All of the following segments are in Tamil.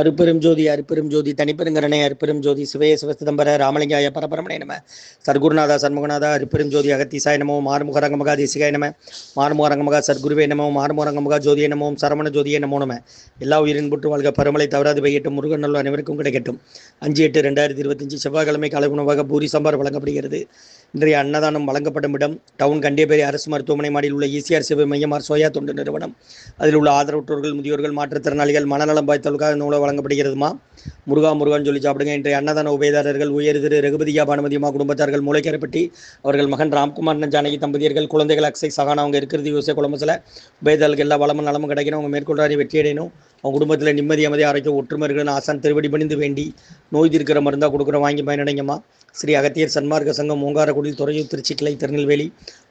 அருப்பெரும் ஜோதி அருப்பெரும் ஜோதி தனிப்பெருங்கரணை அருப்பெரும் ஜோதி சிவய சிவசிதம்பர ராமலிங்காய பரபரமணே நம. சர்க்குருநாதா சண்முகநாதா அருப்பெரும் ஜோதி அகத்தீசாய நமோ மாறுமுக ரங்கமகா தேசிகாய நம மாறுமுக ரங்கமகா சர்க்குருவே நமோ மாறுமுக ரங்கமகா ஜோதியே நமோ சரவண ஜோதியை நமோ நம. எல்லா உயிரின் புற்று வாழ்க பருமலை தவறாது பெய்யட்டும். முருகன் நல்ல அனைவருக்கும் கிடைக்கட்டும். அஞ்சு எட்டு ரெண்டாயிரத்தி இருபத்தஞ்சு செவ்வாய்க்கிழமை காலை உணவாக பூரி சாம்பார் வழங்கப்படுகிறது. இன்றைய அன்னதானம் வழங்கப்படும் இடம் டவுன் கண்டியபேரி அரசு மருத்துவமனை மாடியில் உள்ள இசிஆர் சேவை மையமார் சோயா தொண்டு நிறுவனம். அதில் உள்ள ஆதரவற்றோர்கள் முதியோர்கள் மாற்றுத்திறனாளிகள் மனநலம் பாய்த்தலுக்காக நூலக வழங்கப்படுகிறதுமா? முருகா முருகன் சொல்லி சாப்பிடுங்க. இன்றைய அன்னதான உபயதாரர்கள் உயர் திரு ரகுபதியா பானுமதியம்மா குடும்பத்தார்கள் மூளைக்கரைப்பட்டி அவர்கள் மகன் ராம்குமார் ஜானகி தம்பதியர்கள் குழந்தைகள் அக்ஸை சகானா அவங்க இருக்கிறது யோசிய குழம்புல. உபயதாரர்களுக்கு எல்லா வளமும் நலமும் கிடைக்கணும். அவங்க மேற்கொள்றாரி வெற்றி அடையணும். அவங்க குடும்பத்தில் நிம்மதி அமைதி ஆரோக்கியம் ஒற்றுமை ஆசான் திருவடி பணிந்து வேண்டி நோய் தீர்க்கிற மருந்தாக கொடுக்குற வாங்கி பயனடைங்கம்மா. ஸ்ரீ அகத்தியர் சன்மார்க்க சங்கம் ஓங்காரக்குடி துறையூர் திருச்சி கிளை திருநெல்வேலி.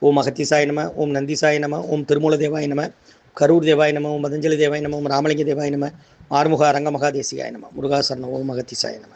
ஓம் அகத்திசாய நம ஓம் நந்திசாய நம ஓம் திருமூல தேவாய நம கரூர் தேவாய நம ஓம் மதஞ்சலி தேவாய நம ஓம் ராமலிங்க தேவாய நம ஆறுமுக அரங்கமகா தேசிகாய நம. முருகாசரண ஓம் அகத்திசாய நம.